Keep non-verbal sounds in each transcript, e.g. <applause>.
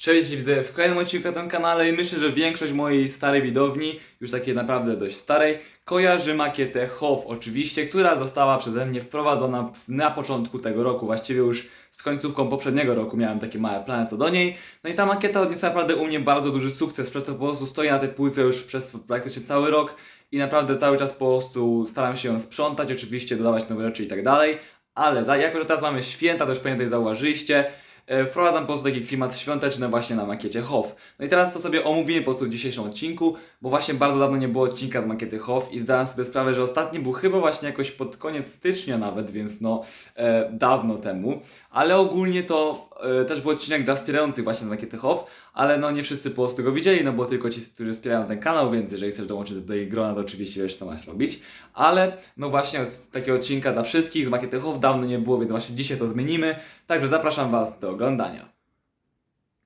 Cześć widzę w kolejnym odcinku na tym kanale i myślę, że większość mojej starej widowni, już takiej naprawdę dość starej, kojarzy makietę HOF oczywiście, która została przeze mnie wprowadzona na początku tego roku, właściwie już z końcówką poprzedniego roku miałem takie małe plany co do niej. No i ta makieta odniosła naprawdę u mnie bardzo duży sukces, przez to po prostu stoi na tej półce już przez praktycznie cały rok i naprawdę cały czas po prostu staram się ją sprzątać, oczywiście dodawać nowe rzeczy i tak dalej. Ale za, jako, że teraz mamy święta, to już pewnie tutaj zauważyliście, wprowadzam po prostu taki klimat świąteczny właśnie na makiecie HOF. No i teraz to sobie omówimy po prostu w dzisiejszym odcinku, bo właśnie bardzo dawno nie było odcinka z makiety HOF i zdałem sobie sprawę, że ostatni był chyba właśnie jakoś pod koniec stycznia nawet, więc no e, dawno temu. Ale ogólnie to e, też był odcinek dla wspierających właśnie z makiety HOF, ale no nie wszyscy po prostu go widzieli, no bo tylko ci, którzy wspierają ten kanał, więc jeżeli chcesz dołączyć do tej grona, to oczywiście wiesz co masz robić. Ale no właśnie takiego odcinka dla wszystkich z makiety HOF dawno nie było, więc właśnie dzisiaj to zmienimy. Także zapraszam Was do oglądania.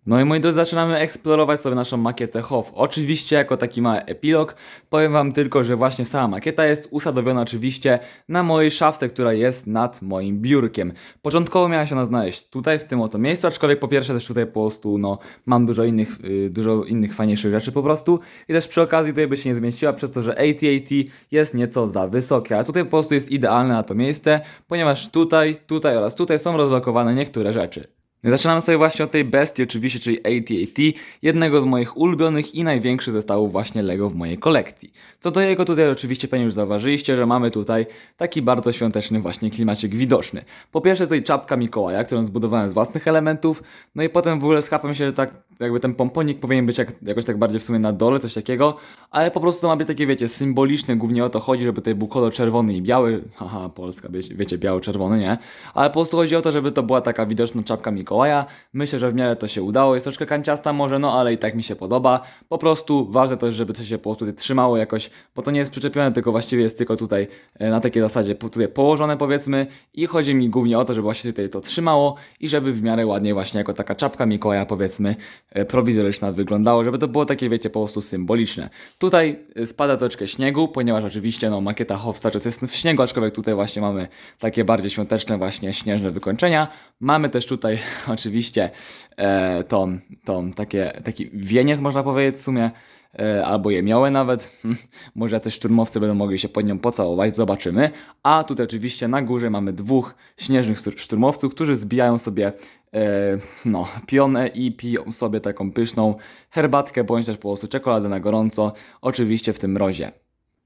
No i moi drodzy, zaczynamy eksplorować sobie naszą makietę HOF. Oczywiście jako taki mały epilog powiem Wam tylko, że właśnie sama makieta jest usadowiona oczywiście na mojej szafce, która jest nad moim biurkiem. Początkowo miała się ona znaleźć tutaj, w tym oto miejscu, aczkolwiek po pierwsze też tutaj po prostu no, mam dużo innych, y, dużo innych fajniejszych rzeczy po prostu i też przy okazji tutaj by się nie zmieściła przez to, że AT-AT jest nieco za wysokie, a tutaj po prostu jest idealne na to miejsce, ponieważ tutaj, tutaj oraz tutaj są rozlokowane niektóre rzeczy. Zaczynamy sobie właśnie od tej bestii oczywiście, czyli AT-AT, jednego z moich ulubionych i największych zestawów właśnie LEGO w mojej kolekcji. Co do jego tutaj oczywiście pewnie już zauważyliście, że mamy tutaj taki bardzo świąteczny właśnie klimacik widoczny. Po pierwsze tutaj czapka Mikołaja, którą zbudowałem z własnych elementów, no i potem w ogóle schapam się, że tak jakby ten pomponik powinien być jak, jakoś tak bardziej w sumie na dole, coś takiego, ale po prostu to ma być takie wiecie, symboliczne, głównie o to chodzi, żeby tutaj był kolor czerwony i biały, <laughs> haha, Polska, wiecie, wiecie biało-czerwony, nie? Ale po prostu chodzi o to, żeby to była taka widoczna czapka Mikołaja. Myślę, że w miarę to się udało. Jest troszkę kanciasta może, no ale i tak mi się podoba. Po prostu ważne to jest, żeby to się po prostu tutaj trzymało jakoś, bo to nie jest przyczepione, tylko właściwie jest tylko tutaj e, na takiej zasadzie tutaj położone powiedzmy i chodzi mi głównie o to, żeby właśnie tutaj to trzymało i żeby w miarę ładnie właśnie jako taka czapka Mikołaja powiedzmy prowizoryczna wyglądało, żeby to było takie wiecie po prostu symboliczne. Tutaj e, spada troszkę śniegu, ponieważ oczywiście no makieta Hof cały czas jest w śniegu, aczkolwiek tutaj właśnie mamy takie bardziej świąteczne właśnie śnieżne wykończenia. Mamy też tutaj <laughs> oczywiście e, tą, tą takie, taki wieniec można powiedzieć w sumie, e, albo je miały nawet. <laughs> Może jacyś szturmowcy będą mogli się pod nią pocałować, zobaczymy. A tutaj oczywiście na górze mamy dwóch śnieżnych sztur- szturmowców, którzy zbijają sobie e, no, pionę i piją sobie taką pyszną herbatkę, bądź też po prostu czekoladę na gorąco, oczywiście w tym mrozie.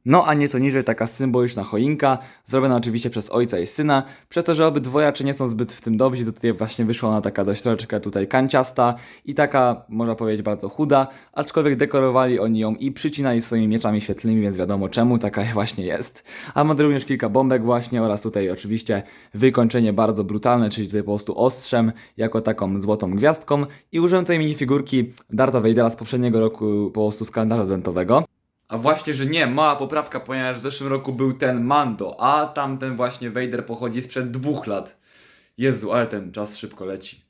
No a nieco niżej taka symboliczna choinka, zrobiona oczywiście przez ojca i syna. Przez to, że obydwojacze nie są zbyt w tym dobrzy, to tutaj właśnie wyszła ona taka dość troszeczkę tutaj kanciasta i taka, można powiedzieć, bardzo chuda, aczkolwiek dekorowali oni ją i przycinali swoimi mieczami świetlnymi, więc wiadomo czemu taka <laughs> właśnie jest. A mamy również kilka bombek właśnie oraz tutaj oczywiście wykończenie bardzo brutalne, czyli tutaj po prostu ostrzem, jako taką złotą gwiazdką i użyłem tej minifigurki Darta Vadera z poprzedniego roku po prostu z kalendarza adventowego. A właśnie, że nie, mała poprawka, ponieważ w zeszłym roku był ten Mando, a tamten właśnie Vader pochodzi sprzed dwóch lat. Jezu, ale ten czas szybko leci.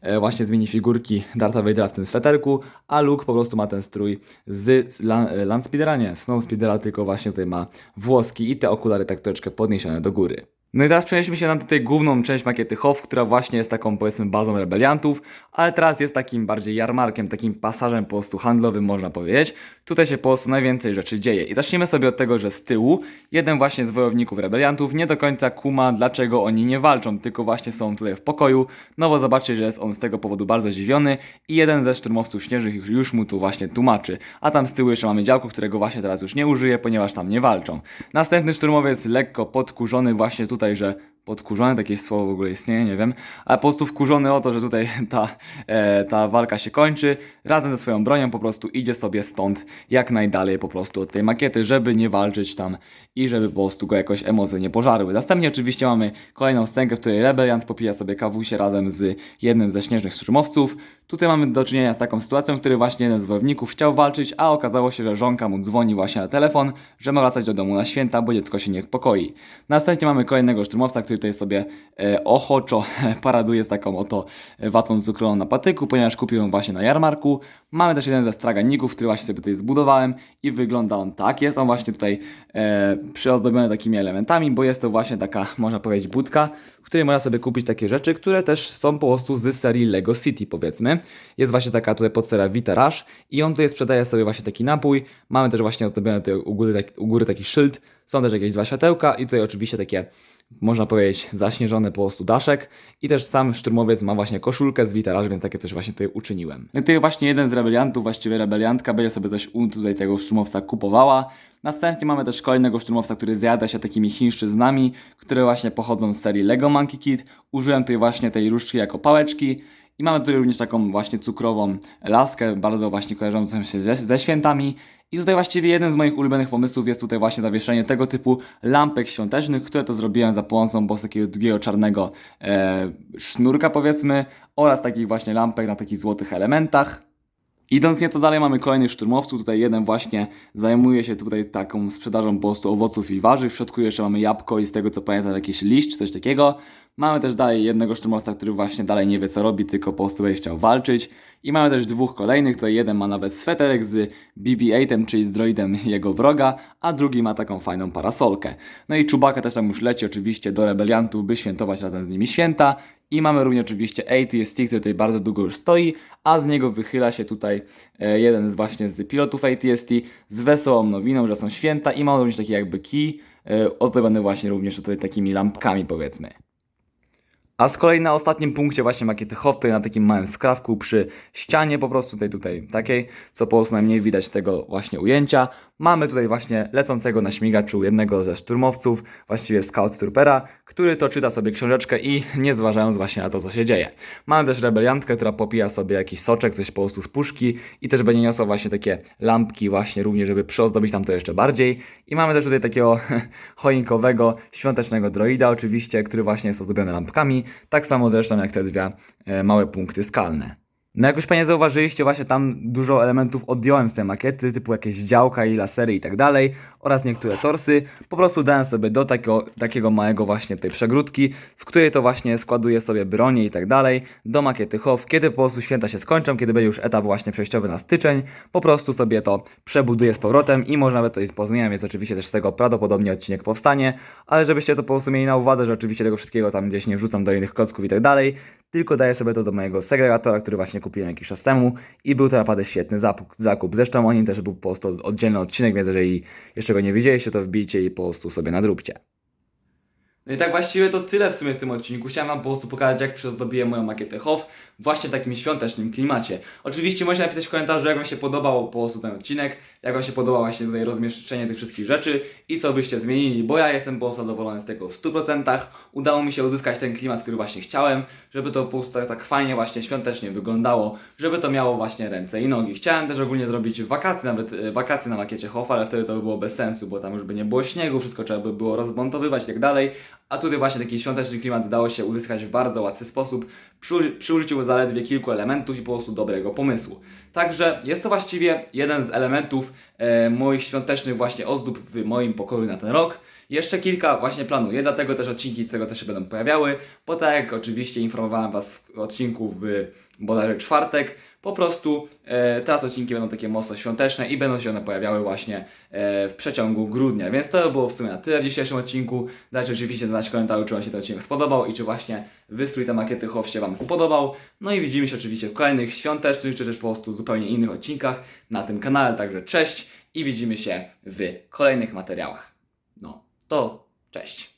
E, właśnie z minifigurki Darta Vadera w tym sweterku, a Luke po prostu ma ten strój z, z e, Landspeedera, nie, Snow Speedera, tylko właśnie tutaj ma włoski i te okulary tak troszeczkę podniesione do góry. No i teraz przenieśmy się na tutaj główną część makiety HOF, która właśnie jest taką powiedzmy bazą rebeliantów, ale teraz jest takim bardziej jarmarkiem, takim pasażem po prostu handlowym można powiedzieć. Tutaj się po prostu najwięcej rzeczy dzieje. I zacznijmy sobie od tego, że z tyłu jeden właśnie z wojowników rebeliantów nie do końca kuma, dlaczego oni nie walczą, tylko właśnie są tutaj w pokoju. No bo zobaczcie, że jest on z tego powodu bardzo zdziwiony i jeden ze szturmowców śnieżnych już, już mu tu właśnie tłumaczy. A tam z tyłu jeszcze mamy działko, którego właśnie teraz już nie użyje, ponieważ tam nie walczą. Następny szturmowiec lekko podkurzony właśnie tutaj, že podkurzony, takie słowo w ogóle istnieje, nie wiem, ale po prostu wkurzony o to, że tutaj <laughs> ta, e, ta walka się kończy, razem ze swoją bronią po prostu idzie sobie stąd jak najdalej po prostu od tej makiety, żeby nie walczyć tam i żeby po prostu go jakoś emocje nie pożarły. Następnie oczywiście mamy kolejną scenkę, w której rebeliant popija sobie kawusie razem z jednym ze śnieżnych szturmowców. Tutaj mamy do czynienia z taką sytuacją, w której właśnie jeden z wojowników chciał walczyć, a okazało się, że żonka mu dzwoni właśnie na telefon, że ma wracać do domu na święta, bo dziecko się niepokoi. Następnie mamy kolejnego szturmowca, który tutaj sobie e, ochoczo <laughs> paraduje z taką oto watą cukrową na patyku, ponieważ kupiłem właśnie na jarmarku. Mamy też jeden ze straganików, który właśnie sobie tutaj zbudowałem i wygląda on tak. Jest on właśnie tutaj e, przyozdobiony takimi elementami, bo jest to właśnie taka, można powiedzieć, budka, w której można sobie kupić takie rzeczy, które też są po prostu z serii Lego City, powiedzmy. Jest właśnie taka tutaj podstera Vita Rush i on tutaj sprzedaje sobie właśnie taki napój. Mamy też właśnie ozdobiony tutaj u góry, tak, u góry taki szyld. Są też jakieś dwa światełka i tutaj oczywiście takie można powiedzieć, zaśnieżony po prostu daszek i też sam szturmowiec ma właśnie koszulkę z witaraż, więc takie coś właśnie tutaj uczyniłem. No i tutaj właśnie jeden z rebeliantów, właściwie rebeliantka, będzie sobie coś u tutaj tego szturmowca kupowała. Następnie mamy też kolejnego szturmowca, który zjada się takimi chińszczyznami, które właśnie pochodzą z serii Lego Monkey Kid. Użyłem tutaj właśnie tej różdżki jako pałeczki. I mamy tutaj również taką właśnie cukrową laskę, bardzo właśnie kojarzącą się ze, ze świętami. I tutaj właściwie jeden z moich ulubionych pomysłów jest tutaj właśnie zawieszenie tego typu lampek świątecznych, które to zrobiłem za pomocą po takiego długiego czarnego e, sznurka powiedzmy oraz takich właśnie lampek na takich złotych elementach. Idąc nieco dalej mamy kolejnych szturmowców, tutaj jeden właśnie zajmuje się tutaj taką sprzedażą po prostu owoców i warzyw, w środku jeszcze mamy jabłko i z tego co pamiętam jakiś liść czy coś takiego. Mamy też dalej jednego szturmowca, który właśnie dalej nie wie co robi, tylko po prostu będzie chciał walczyć. I mamy też dwóch kolejnych, tutaj jeden ma nawet sweterek z BB-8, czyli z droidem <laughs> jego wroga, a drugi ma taką fajną parasolkę. No i Czubaka też tam już leci oczywiście do rebeliantów, by świętować razem z nimi święta. I mamy również oczywiście ATST, który tutaj bardzo długo już stoi, a z niego wychyla się tutaj e, jeden z właśnie z pilotów ATST z wesołą nowiną, że są święta i ma również taki jakby kij, e, ozdobiony właśnie również tutaj takimi lampkami powiedzmy. A z kolei na ostatnim punkcie właśnie makiety Hoff, tutaj na takim małym skrawku przy ścianie po prostu tej tutaj takiej, co po prostu najmniej widać tego właśnie ujęcia. Mamy tutaj właśnie lecącego na śmigaczu jednego ze szturmowców, właściwie Scout Troopera, który to czyta sobie książeczkę i nie zważając właśnie na to, co się dzieje. Mamy też rebeliantkę, która popija sobie jakiś soczek, coś po prostu z puszki i też będzie niosła właśnie takie lampki właśnie również, żeby przyozdobić tam to jeszcze bardziej. I mamy też tutaj takiego <laughs> choinkowego, świątecznego droida oczywiście, który właśnie jest ozdobiony lampkami, tak samo zresztą jak te dwie e, małe punkty skalne. No jak już Panie zauważyliście, właśnie tam dużo elementów odjąłem z tej makiety, typu jakieś działka i lasery i tak dalej, oraz niektóre torsy. Po prostu dałem sobie do takiego, takiego małego właśnie tej przegródki, w której to właśnie składuję sobie bronię i tak dalej, do makiety HOW, kiedy po prostu święta się skończą, kiedy będzie już etap właśnie przejściowy na styczeń, po prostu sobie to przebuduję z powrotem i można by to i pozmieniam, więc oczywiście też z tego prawdopodobnie odcinek powstanie, ale żebyście to po prostu mieli na uwadze, że oczywiście tego wszystkiego tam gdzieś nie wrzucam do innych klocków i tak dalej, tylko daję sobie to do mojego segregatora, który właśnie kupiłem jakiś czas temu i był to naprawdę świetny zakup. Zresztą o nim też był po prostu oddzielny odcinek, więc jeżeli jeszcze go nie widzieliście, to wbijcie i po prostu sobie nadróbcie. No i tak właściwie to tyle w sumie w tym odcinku. Chciałem Wam po prostu pokazać, jak przyozdobiłem moją makietę HOW właśnie w takim świątecznym klimacie. Oczywiście możecie napisać w komentarzu, jak Wam się podobał po prostu ten odcinek, jak Wam się podobało właśnie tutaj rozmieszczenie tych wszystkich rzeczy i co byście zmienili, bo ja jestem po prostu zadowolony z tego w 100%. Udało mi się uzyskać ten klimat, który właśnie chciałem, żeby to po prostu tak, tak fajnie właśnie świątecznie wyglądało, żeby to miało właśnie ręce i nogi. Chciałem też ogólnie zrobić wakacje, nawet e, wakacje na makiecie HOW, ale wtedy to by było bez sensu, bo tam już by nie było śniegu, wszystko trzeba by było rozmontowywać i tak dalej. A tutaj właśnie taki świąteczny klimat dało się uzyskać w bardzo łatwy sposób przy, przy użyciu zaledwie kilku elementów i po prostu dobrego pomysłu. Także jest to właściwie jeden z elementów moich świątecznych właśnie ozdób w moim pokoju na ten rok. Jeszcze kilka właśnie planuję, dlatego też odcinki z tego też się będą pojawiały, bo tak jak oczywiście informowałem Was w odcinku w bodajże czwartek, po prostu e, teraz odcinki będą takie mocno świąteczne i będą się one pojawiały właśnie e, w przeciągu grudnia. Więc to było w sumie na tyle w dzisiejszym odcinku. Dajcie oczywiście znać w komentarzu, czy Wam się ten odcinek spodobał i czy właśnie wystrój te makiety HOW się Wam spodobał. No i widzimy się oczywiście w kolejnych świątecznych, czy też po prostu zupełnie innych odcinkach na tym kanale. Także cześć i widzimy się w kolejnych materiałach. No, to cześć.